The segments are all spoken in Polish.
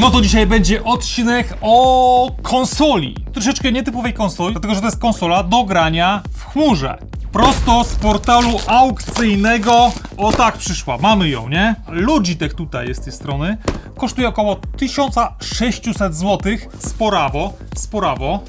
No to dzisiaj będzie odcinek o konsoli. Troszeczkę nietypowej konsoli, dlatego że to jest konsola do grania w chmurze. Prosto z portalu aukcyjnego. O tak przyszła, mamy ją, nie? Logitech tutaj jest z tej strony. Kosztuje około 1600 zł. Sporawo, sporawo.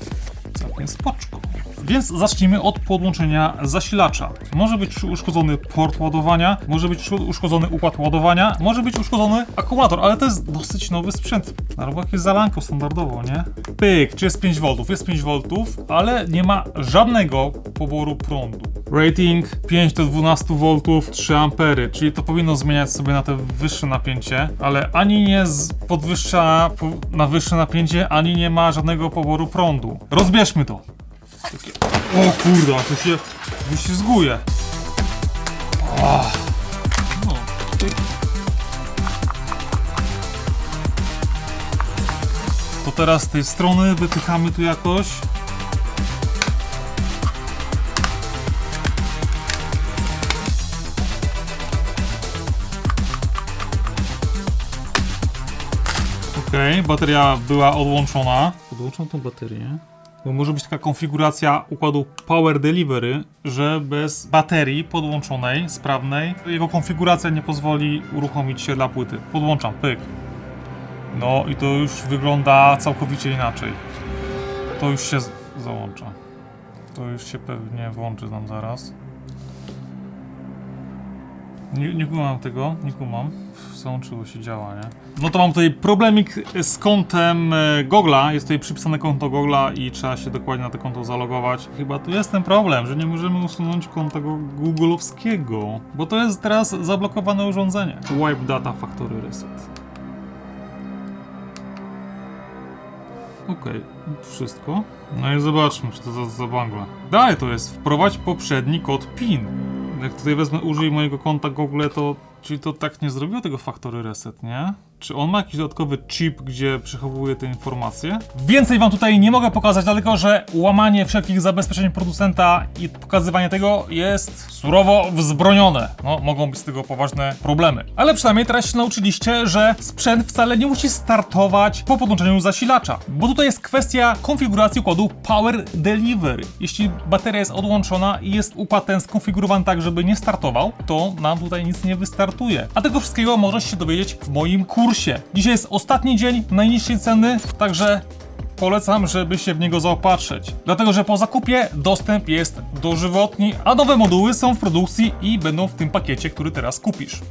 Całkiem spoczko. Więc zacznijmy od podłączenia zasilacza. Może być uszkodzony port ładowania, może być uszkodzony układ ładowania, może być uszkodzony akumulator, ale to jest dosyć nowy sprzęt. Albo jakieś zalanko standardowo, nie? Pyk, czy jest 5 V? Jest 5 V, ale nie ma żadnego poboru prądu. Rating 5 do 12 V, 3 A, czyli to powinno zmieniać sobie na te wyższe napięcie, ale ani nie podwyższa po- na wyższe napięcie, ani nie ma żadnego poboru prądu. Rozbierzmy to. Takie... O kurde, to się wyślizguje. Ah. No, tyk. To teraz z tej strony wypychamy tu jakoś. Okej, bateria była odłączona. Podłączam tą baterię. Bo może być taka konfiguracja układu Power Delivery, że bez baterii podłączonej, sprawnej, jego konfiguracja nie pozwoli uruchomić się dla płyty. Podłączam, pyk. No i to już wygląda całkowicie inaczej. To już się załącza. To już się pewnie włączy nam zaraz. Nie, nie kumam tego, nie kumam. Załączyło się, działa, nie? No to mam tutaj problemik z kontem e, Google'a. Jest tutaj przypisane konto Google'a i trzeba się dokładnie na to konto zalogować. Chyba tu jest ten problem, że nie możemy usunąć konta go- Google'owskiego, bo to jest teraz zablokowane urządzenie. Wipe data factory reset. Okej, wszystko. No i zobaczmy, czy to za, za bangla. Dalej to jest, wprowadź poprzedni kod PIN. Jak tutaj wezmę, użyj mojego konta Google, to czyli to tak nie zrobiło tego factory reset, nie? Czy on ma jakiś dodatkowy chip, gdzie przechowuje te informacje? Więcej wam tutaj nie mogę pokazać, dlatego że łamanie wszelkich zabezpieczeń producenta i pokazywanie tego jest surowo wzbronione. No, mogą być z tego poważne problemy. Ale przynajmniej teraz się nauczyliście, że sprzęt wcale nie musi startować po podłączeniu zasilacza. Bo tutaj jest kwestia konfiguracji układu Power Delivery. Jeśli bateria jest odłączona i jest układ ten skonfigurowany tak, żeby nie startował, to nam tutaj nic nie wystartuje. A tego wszystkiego możesz się dowiedzieć w moim kursie. Dzisiaj jest ostatni dzień najniższej ceny, także Polecam, żeby się w niego zaopatrzyć. Dlatego, że po zakupie dostęp jest dożywotni, a nowe moduły są w produkcji i będą w tym pakiecie, który teraz kupisz.